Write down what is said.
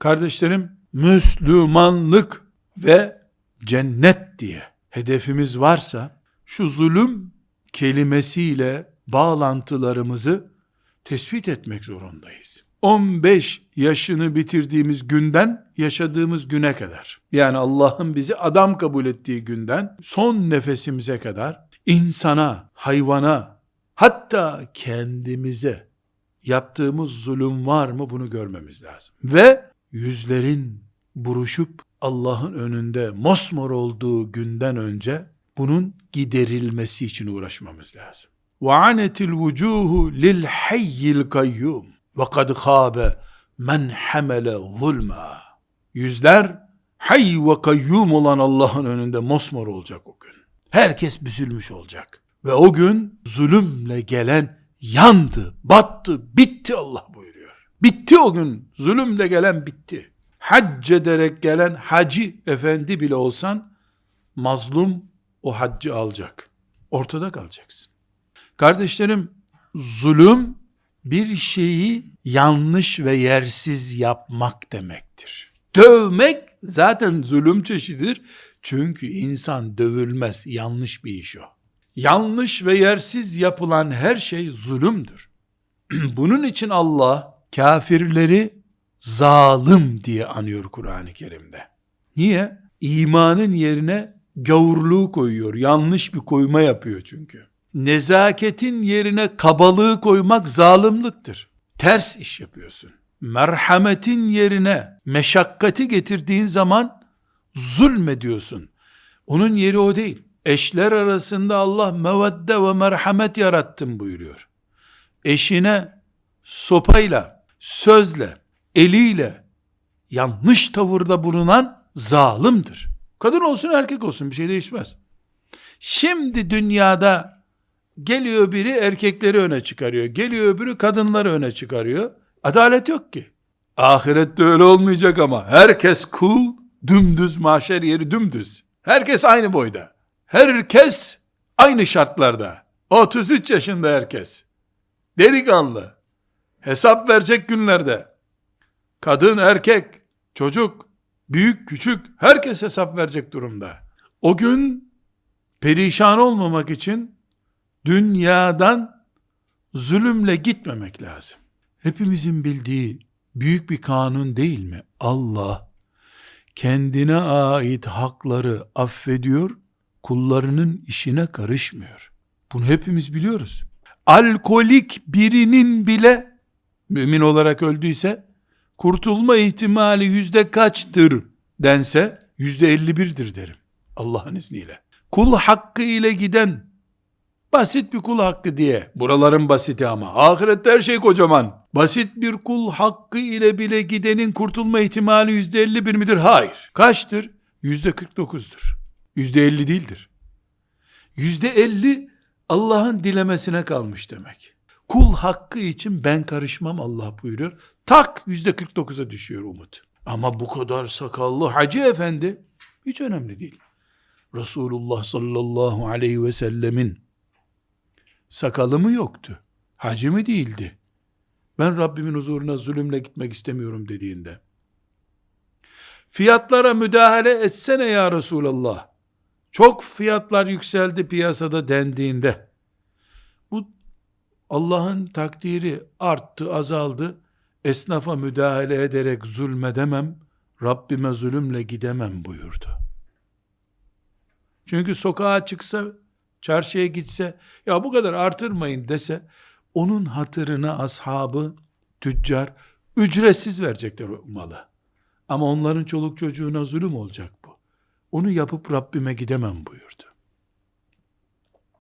Kardeşlerim, Müslümanlık ve cennet diye hedefimiz varsa, şu zulüm kelimesiyle bağlantılarımızı tespit etmek zorundayız. 15 yaşını bitirdiğimiz günden yaşadığımız güne kadar, yani Allah'ın bizi adam kabul ettiği günden son nefesimize kadar insana, hayvana, hatta kendimize yaptığımız zulüm var mı bunu görmemiz lazım. Ve yüzlerin buruşup Allah'ın önünde mosmor olduğu günden önce bunun giderilmesi için uğraşmamız lazım. وَعَنَتِ الْوُجُوهُ لِلْحَيِّ الْقَيُّمِ وَقَدْ خَابَ مَنْ حَمَلَ ظُلْمًا Yüzler hay ve kayyum olan Allah'ın önünde mosmor olacak o gün. Herkes büzülmüş olacak. Ve o gün zulümle gelen yandı, battı, bitti Allah buyuruyor. Bitti o gün. Zulümle gelen bitti. Hac ederek gelen hacı efendi bile olsan mazlum o haccı alacak. Ortada kalacaksın. Kardeşlerim, zulüm bir şeyi yanlış ve yersiz yapmak demektir. Dövmek zaten zulüm çeşididir. Çünkü insan dövülmez, yanlış bir iş o. Yanlış ve yersiz yapılan her şey zulümdür. Bunun için Allah kafirleri zalim diye anıyor Kur'an-ı Kerim'de. Niye? İmanın yerine gavurluğu koyuyor. Yanlış bir koyma yapıyor çünkü. Nezaketin yerine kabalığı koymak zalimliktir. Ters iş yapıyorsun. Merhametin yerine meşakkati getirdiğin zaman zulmediyorsun. Onun yeri o değil. Eşler arasında Allah mevedde ve merhamet yarattım buyuruyor. Eşine sopayla, sözle, eliyle yanlış tavırda bulunan zalimdir. Kadın olsun erkek olsun bir şey değişmez. Şimdi dünyada geliyor biri erkekleri öne çıkarıyor. Geliyor öbürü kadınları öne çıkarıyor. Adalet yok ki. Ahirette öyle olmayacak ama. Herkes cool, dümdüz, mahşer yeri dümdüz. Herkes aynı boyda. Herkes aynı şartlarda. 33 yaşında herkes. Delikanlı. Hesap verecek günlerde. Kadın, erkek, çocuk, büyük, küçük herkes hesap verecek durumda. O gün perişan olmamak için dünyadan zulümle gitmemek lazım. Hepimizin bildiği büyük bir kanun değil mi? Allah kendine ait hakları affediyor, kullarının işine karışmıyor. Bunu hepimiz biliyoruz. Alkolik birinin bile mümin olarak öldüyse kurtulma ihtimali yüzde kaçtır dense yüzde elli birdir derim. Allah'ın izniyle. Kul hakkı ile giden basit bir kul hakkı diye buraların basiti ama ahirette her şey kocaman. Basit bir kul hakkı ile bile gidenin kurtulma ihtimali yüzde elli bir midir? Hayır. Kaçtır? Yüzde kırk dokuzdur. Yüzde elli değildir. Yüzde elli Allah'ın dilemesine kalmış demek. Kul hakkı için ben karışmam Allah buyuruyor. Tak yüzde 49'a düşüyor umut. Ama bu kadar sakallı hacı efendi hiç önemli değil. Resulullah sallallahu aleyhi ve sellemin sakalı mı yoktu? Hacı mı değildi? Ben Rabbimin huzuruna zulümle gitmek istemiyorum dediğinde. Fiyatlara müdahale etsene ya Resulallah. Çok fiyatlar yükseldi piyasada dendiğinde. Allah'ın takdiri arttı, azaldı. Esnafa müdahale ederek zulmedemem, Rabbime zulümle gidemem buyurdu. Çünkü sokağa çıksa, çarşıya gitse, ya bu kadar artırmayın dese, onun hatırına ashabı, tüccar, ücretsiz verecekler o malı. Ama onların çoluk çocuğuna zulüm olacak bu. Onu yapıp Rabbime gidemem buyurdu.